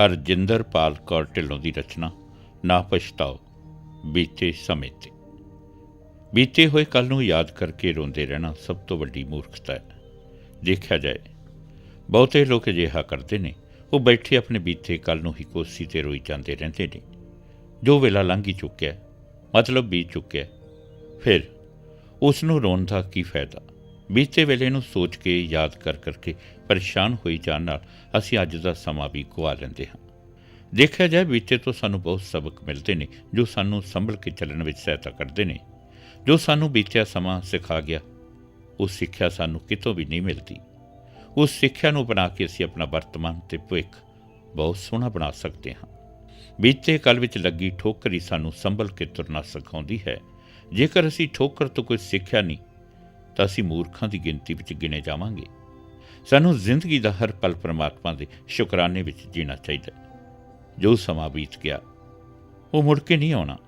ਹਰਜਿੰਦਰ ਪਾਲ ਕੌਰ ਢਿੱਲੋਂ ਦੀ ਰਚਨਾ, ਨਾ ਪਛਤਾਓ, ਬੀਤੇ ਸਮੇਂ ਤੇ। ਬੀਤੇ ਹੋਏ ਕੱਲ ਨੂੰ ਯਾਦ ਕਰਕੇ ਰੋਂਦੇ ਰਹਿਣਾ ਸਭ ਤੋਂ ਵੱਡੀ ਮੂਰਖਤਾ ਹੈ। ਦੇਖਿਆ ਜਾਏ, ਬਹੁਤੇ ਲੋਕ ਅਜਿਹਾ ਕਰਦੇ ਨੇ, ਉਹ ਬੈਠੇ ਆਪਣੇ ਬੀਤੇ ਕੱਲ ਨੂੰ ਹੀ ਕੋਸੀ ਤੇ ਰੋਈ ਜਾਂਦੇ ਰਹਿੰਦੇ ਨੇ। ਜੋ ਵੇਲਾ ਲੰਘ ਹੀ ਚੁੱਕਿਆ, ਮਤਲਬ ਬੀਤ ਚੁੱਕਿਆ, ਫਿਰ ਉਸ ਨੂੰ ਰੋਣ ਦਾ ਕੀ ਫਾਇਦਾ? ਬੀਤੇ ਵੇਲੇ ਨੂੰ ਸੋਚ ਕੇ ਯਾਦ ਕਰ ਕਰਕੇ ਪਰੇਸ਼ਾਨ ਹੋਈ ਜਾਣ ਨਾਲ ਅਸੀਂ ਅੱਜ ਦਾ ਸਮਾਂ ਵੀ ਗਵਾ ਲੈਂਦੇ ਹਾਂ। ਦੇਖਿਆ ਜਾਏ ਬੀਤੇ ਤੋਂ ਸਾਨੂੰ ਬਹੁਤ ਸਬਕ ਮਿਲਦੇ ਨੇ, ਜੋ ਸਾਨੂੰ ਸੰਭਲ ਕੇ ਚੱਲਣ ਵਿੱਚ ਸਹਾਇਤਾ ਕਰਦੇ ਨੇ। ਜੋ ਸਾਨੂੰ ਬੀਤਿਆ ਸਮਾਂ ਸਿਖਾ ਗਿਆ, ਉਹ ਸਿੱਖਿਆ ਸਾਨੂੰ ਕਿਤੋਂ ਵੀ ਨਹੀਂ ਮਿਲਦੀ। ਉਸ ਸਿੱਖਿਆ ਨੂੰ ਬਣਾ ਕੇ ਅਸੀਂ ਆਪਣਾ ਵਰਤਮਾਨ ਤੇ ਭਵਿੱਖ ਬਹੁਤ ਸੋਹਣਾ ਬਣਾ ਸਕਦੇ ਹਾਂ। ਬੀਤੇ ਕੱਲ ਵਿੱਚ ਲੱਗੀ ਠੋਕਰ ਹੀ ਸਾਨੂੰ ਸੰਭਲ ਕੇ ਤੁਰਨਾ ਸਿਖਾਉਂਦੀ ਹੈ। ਜੇਕਰ ਅਸੀਂ ਠੋਕਰ ਤੋਂ ਕੋਈ ਸਿੱਖਿਆ ਨਹੀਂ ਤਾਂ ਅਸੀਂ ਮੂਰਖਾਂ ਦੀ ਗਿਣਤੀ ਵਿੱਚ ਗਿਣੇ ਜਾਵਾਂਗੇ। ਸਾਨੂੰ ਜ਼ਿੰਦਗੀ ਦਾ ਹਰ ਪਲ ਪਰਮਾਤਮਾ ਦੇ ਸ਼ੁਕਰਾਨੇ ਵਿੱਚ ਜੀਣਾ ਚਾਹੀਦਾ ਹੈ। ਜੋ ਸਮਾਂ ਬੀਤ ਗਿਆ, ਉਹ ਮੁੜ ਕੇ ਨਹੀਂ ਆਉਣਾ।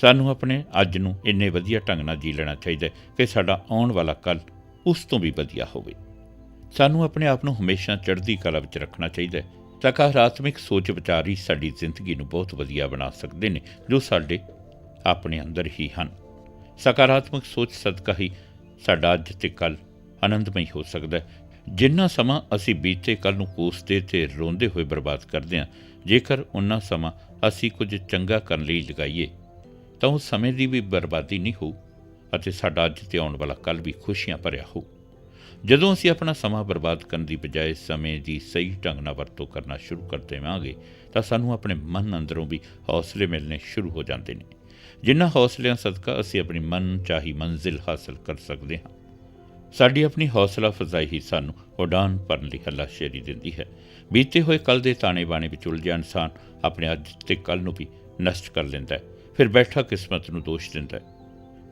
ਸਾਨੂੰ ਆਪਣੇ ਅੱਜ ਨੂੰ ਇੰਨੇ ਵਧੀਆ ਢੰਗ ਨਾਲ ਜੀ ਲੈਣਾ ਚਾਹੀਦਾ ਕਿ ਸਾਡਾ ਆਉਣ ਵਾਲਾ ਕੱਲ ਉਸ ਤੋਂ ਵੀ ਵਧੀਆ ਹੋਵੇ। ਸਾਨੂੰ ਆਪਣੇ ਆਪ ਨੂੰ ਹਮੇਸ਼ਾ ਚੜ੍ਹਦੀ ਕਲਾ ਵਿੱਚ ਰੱਖਣਾ ਚਾਹੀਦਾ ਹੈ। ਸਕਾਰਾਤਮਕ ਸੋਚ ਵਿਚਾਰ ਹੀ ਸਾਡੀ ਜ਼ਿੰਦਗੀ ਨੂੰ ਬਹੁਤ ਵਧੀਆ ਬਣਾ ਸਕਦੇ ਨੇ, ਜੋ ਸਾਡੇ ਆਪਣੇ ਅੰਦਰ ਹੀ ਹਨ। ਸਕਾਰਾਤਮਕ ਸੋਚ ਸਦਕਾ ਹੀ ਸਾਡਾ ਅੱਜ ਤੇ ਕੱਲ ਆਨੰਦਮਈ ਹੋ ਸਕਦਾ ਹੈ। ਜਿੰਨਾ ਸਮਾਂ ਅਸੀਂ ਬੀਤੇ ਕੱਲ ਨੂੰ ਕੋਸਦੇ ਤੇ ਰੋਂਦੇ ਹੋਏ ਬਰਬਾਦ ਕਰਦੇ ਹਾਂ, ਜੇਕਰ ਉਹਨਾਂ ਸਮਾਂ ਅਸੀਂ ਕੁਝ ਚੰਗਾ ਕਰਨ ਲਈ ਲਗਾਈਏ, ਤਾਂ ਉਸ ਸਮੇਂ ਦੀ ਵੀ ਬਰਬਾਦੀ ਨਹੀਂ ਹੋਊ ਅਤੇ ਸਾਡਾ ਅੱਜ ਤੇ ਆਉਣ ਵਾਲਾ ਕੱਲ ਵੀ ਖੁਸ਼ੀਆਂ ਭਰਿਆ ਹੋਊ। ਜਦੋਂ ਅਸੀਂ ਆਪਣਾ ਸਮਾਂ ਬਰਬਾਦ ਕਰਨ ਦੀ ਬਜਾਏ ਸਮੇਂ ਦੀ ਸਹੀ ਢੰਗ ਨਾਲ ਵਰਤੋਂ ਕਰਨਾ ਸ਼ੁਰੂ ਕਰ ਦੇਵਾਂਗੇ, ਤਾਂ ਸਾਨੂੰ ਆਪਣੇ ਮਨ ਅੰਦਰੋਂ ਵੀ ਹੌਸਲੇ ਮਿਲਣੇ ਸ਼ੁਰੂ ਹੋ ਜਾਂਦੇ ਨੇ। ਜਿਨ੍ਹਾਂ ਹੌਸਲਿਆਂ ਸਦਕਾ ਅਸੀਂ ਆਪਣੀ ਮਨ ਚਾਹੀ ਮੰਜ਼ਿਲ ਹਾਸਲ ਕਰ ਸਕਦੇ ਹਾਂ। ਸਾਡੀ ਆਪਣੀ ਹੌਸਲਾ ਫਜ਼ਾਈ ਹੀ ਸਾਨੂੰ ਉਡਾਨ ਭਰਨ ਲਈ ਹੱਲਾਸ਼ੇਰੀ ਦਿੰਦੀ ਹੈ। ਬੀਤੇ ਹੋਏ ਕੱਲ ਦੇ ਤਾਣੇ ਬਾਣੇ ਵਿੱਚ ਉਲਝਿਆ ਇਨਸਾਨ ਆਪਣੇ ਅੱਜ ਤੇ ਕੱਲ ਨੂੰ ਵੀ ਨਸ਼ਟ ਕਰ ਲੈਂਦਾ ਹੈ, ਫਿਰ ਬੈਠਾ ਕਿਸਮਤ ਨੂੰ ਦੋਸ਼ ਦਿੰਦਾ ਹੈ।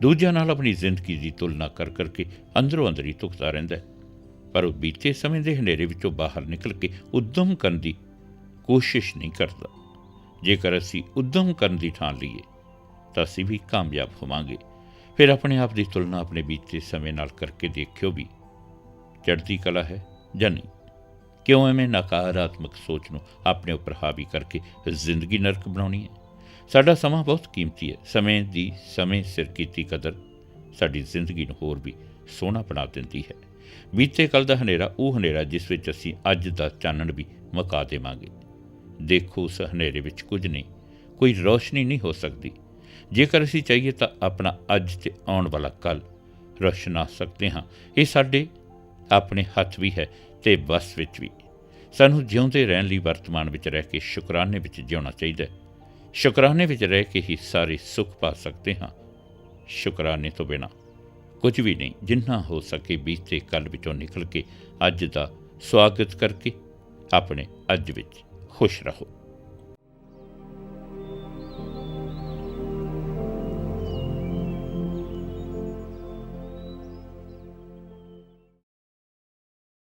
ਦੂਜਿਆਂ ਨਾਲ ਆਪਣੀ ਜ਼ਿੰਦਗੀ ਦੀ ਤੁਲਨਾ ਕਰ ਕਰਕੇ ਅੰਦਰੋਂ ਅੰਦਰ ਹੀ ਧੁਖਦਾ ਰਹਿੰਦਾ ਹੈ। ਪਰ ਉਹ ਬੀਤੇ ਸਮੇਂ ਦੇ ਹਨੇਰੇ ਵਿੱਚੋਂ ਬਾਹਰ ਨਿਕਲ ਕੇ ਉਦਮ ਕਰਨ ਦੀ ਕੋਸ਼ਿਸ਼ ਨਹੀਂ ਕਰਦਾ। ਜੇਕਰ ਅਸੀਂ ਉਦਮ ਕਰਨ ਦੀ ਠਾਣ ਲਈਏ ਤਾਂ ਅਸੀਂ ਵੀ ਕਾਮਯਾਬ ਹੋਵਾਂਗੇ। ਫਿਰ ਆਪਣੇ ਆਪ ਦੀ ਤੁਲਨਾ ਆਪਣੇ ਬੀਤੇ ਸਮੇਂ ਨਾਲ ਕਰਕੇ ਦੇਖਿਓ ਵੀ ਚੜ੍ਹਦੀ ਕਲਾ ਹੈ ਜਾਂ ਨਹੀਂ। ਕਿਉਂ ਐਵੇਂ ਨਕਾਰਾਤਮਕ ਸੋਚ ਨੂੰ ਆਪਣੇ ਉੱਪਰ ਹਾਵੀ ਕਰਕੇ ਜ਼ਿੰਦਗੀ ਨਰਕ ਬਣਾਉਣੀ ਹੈ? ਸਾਡਾ ਸਮਾਂ ਬਹੁਤ ਕੀਮਤੀ ਹੈ। ਸਮੇਂ ਦੀ ਸਮੇਂ ਸਿਰ ਕੀਤੀ ਕਦਰ ਸਾਡੀ ਜ਼ਿੰਦਗੀ ਨੂੰ ਹੋਰ ਵੀ ਸੋਹਣਾ ਬਣਾ ਦਿੰਦੀ ਹੈ। ਬੀਤੇ ਕੱਲ ਦਾ ਹਨੇਰਾ ਉਹ ਹਨੇਰਾ ਜਿਸ ਵਿੱਚ ਅਸੀਂ ਅੱਜ ਦਾ ਚਾਨਣ ਵੀ ਮਕਾ ਦੇਵਾਂਗੇ। ਦੇਖੋ ਉਸ ਹਨੇਰੇ ਵਿੱਚ ਕੁਝ ਨਹੀਂ, ਕੋਈ ਰੋਸ਼ਨੀ ਨਹੀਂ ਹੋ ਸਕਦੀ। ਜੇਕਰ ਅਸੀਂ ਚਾਹੀਏ ਤਾਂ ਆਪਣਾ ਅੱਜ ਤੇ ਆਉਣ ਵਾਲਾ ਕੱਲ ਰੋਸ਼ਨਾ ਸਕਦੇ ਹਾਂ। ਇਹ ਸਾਡੇ ਆਪਣੇ ਹੱਥ ਵੀ ਹੈ ਤੇ ਬਸ ਵਿੱਚ ਵੀ। ਸਾਨੂੰ ਜਿਉਂਦੇ ਰਹਿਣ ਲਈ ਵਰਤਮਾਨ ਵਿੱਚ ਰਹਿ ਕੇ ਸ਼ੁਕਰਾਨੇ ਵਿੱਚ ਜਿਉਣਾ ਚਾਹੀਦਾ ਹੈ। ਸ਼ੁਕਰਾਨੇ ਵਿੱਚ ਰਹਿ ਕੇ ਹੀ ਸਾਰੇ ਸੁੱਖ ਪਾ ਸਕਦੇ ਹਾਂ। ਸ਼ੁਕਰਾਨੇ ਤੋਂ ਬਿਨਾ ਕੁਝ ਵੀ ਨਹੀਂ, ਜਿੰਨਾ ਹੋ ਸਕੇ ਬੀਤੇ ਕੱਲ ਵਿੱਚੋਂ ਨਿਕਲ ਕੇ ਅੱਜ ਦਾ ਸਵਾਗਤ ਕਰਕੇ ਆਪਣੇ ਅੱਜ ਵਿੱਚ ਖੁਸ਼ ਰਹੋ।